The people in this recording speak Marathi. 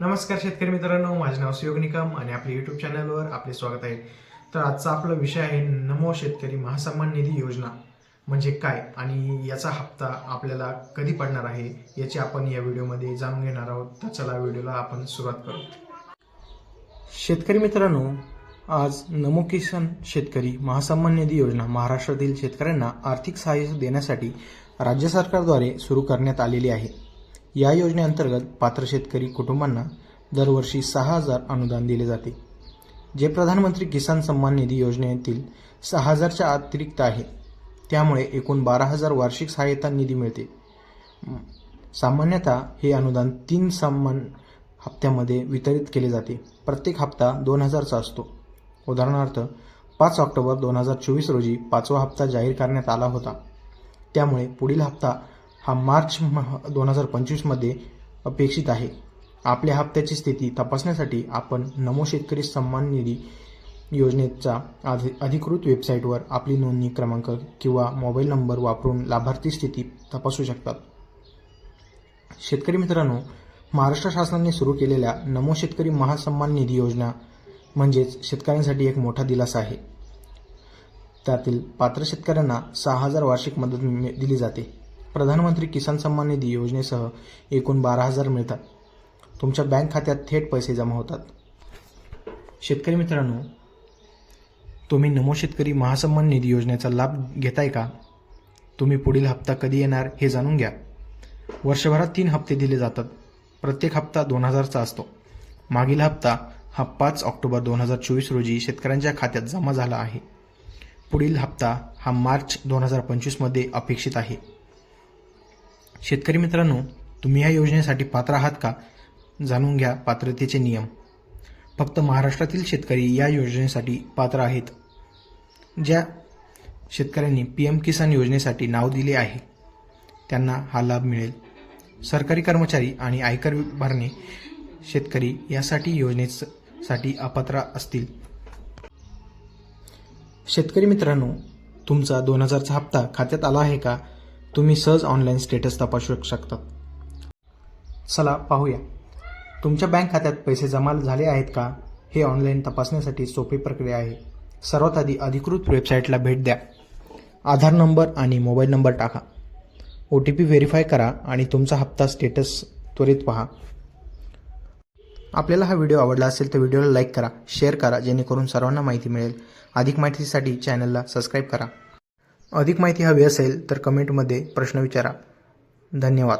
नमस्कार शेतकरी मित्रांनो माझे नाव सुयोग निकम आणि आपल्या युट्यूब चॅनलवर आपले स्वागत आहे. तर आजचा आपला विषय आहे नमो शेतकरी महासन्मान निधी योजना. म्हणजे काय आणि याचा हप्ता आपल्याला कधी पडणार आहे याची आपण या व्हिडिओमध्ये जाणून घेणार आहोत. तर चला व्हिडिओला आपण सुरुवात करू. शेतकरी मित्रांनो आज नमो किसान शेतकरी महासन्मान निधी योजना महाराष्ट्रातील शेतकऱ्यांना आर्थिक सहाय्य देण्यासाठी राज्य सरकारद्वारे सुरू करण्यात आलेली आहे. या योजनेअंतर्गत पात्र शेतकरी कुटुंबांना दरवर्षी सहा हजार अनुदान दिले जाते. जे प्रधानमंत्री किसान सन्मान निधी योजनेतील सहा हजारच्या अतिरिक्त आहे त्यामुळे एकूण बारा हजार वार्षिक सहाय्यता निधी मिळते. सामान्यतः हे अनुदान तीन सन्मान हप्त्यामध्ये वितरित केले जाते. प्रत्येक हप्ता दोन हजारचा असतो. उदाहरणार्थ पाच ऑक्टोबर दोन हजार चोवीस रोजी पाचवा हप्ता जाहीर करण्यात आला होता. त्यामुळे पुढील हप्ता हा मार्च दोन हजार पंचवीसमध्ये अपेक्षित आहे. आपल्या हप्त्याची स्थिती तपासण्यासाठी आपण नमो शेतकरी सन्मान निधी योजनेचा अधिकृत वेबसाईटवर आपली नोंदणी क्रमांक किंवा मोबाईल नंबर वापरून लाभार्थी स्थिती तपासू शकतात शेतकरी मित्रांनो महाराष्ट्र शासनाने सुरू केलेल्या नमो शेतकरी महासन्मान निधी योजना म्हणजेच शेतकऱ्यांसाठी एक मोठा दिलासा आहे. त्यातील पात्र शेतकऱ्यांना सहा हजार वार्षिक मदत दिली जाते. प्रधानमंत्री किसान सन्मान निधी योजनेसह एकूण बारा हजार मिळतात. तुमच्या बँक खात्यात थेट पैसे जमा होतात. शेतकरी मित्रांनो तुम्ही नमो शेतकरी महासन्मान निधी योजनेचा लाभ घेताय का? तुम्ही पुढील हप्ता कधी येणार हे जाणून घ्या. वर्षभरात तीन हप्ते दिले जातात. प्रत्येक हप्ता दोन हजारचा असतो. मागील हप्ता हा पाच ऑक्टोबर दोन हजार चोवीस रोजी शेतकऱ्यांच्या खात्यात जमा झाला आहे. पुढील हप्ता हा मार्च दोन हजार पंचवीसमध्ये अपेक्षित आहे. शेतकरी मित्रांनो तुम्ही या योजनेसाठी पात्र आहात का? जाणून घ्या पात्रतेचे नियम. फक्त महाराष्ट्रातील शेतकरी या योजनेसाठी पात्र आहेत ज्या शेतकऱ्यांनी पी एम किसान योजनेसाठी नाव दिले आहे. त्यांना हा लाभ मिळेल. सरकारी कर्मचारी आणि आयकर भरणे शेतकरी यासाठी योजनेसाठी अपात्र असतील. शेतकरी मित्रांनो तुमचा दोन हजारचा हप्ता खात्यात आला आहे का? तुम्ही सहज ऑनलाईन स्टेटस तपासू शकता. चला पाहूया. तुमच्या बँक खात्यात पैसे जमा झाले आहेत का? हे ऑनलाईन तपासण्यासाठी सोपी प्रक्रिया आहे. सर्वात आधी अधिकृत वेबसाईटला भेट द्या. आधार नंबर आणि मोबाईल नंबर टाका. ओ टी पी व्हेरीफाय करा आणि तुमचा हप्ता स्टेटस त्वरित पहा. आपल्याला हा व्हिडिओ आवडला असेल तर व्हिडिओला लाईक करा शेअर करा जेणेकरून सर्वांना माहिती मिळेल. अधिक माहितीसाठी चॅनलला सबस्क्राईब करा. अधिक माहिती हवी असेल तर कमेंटमध्ये प्रश्न विचारा. धन्यवाद.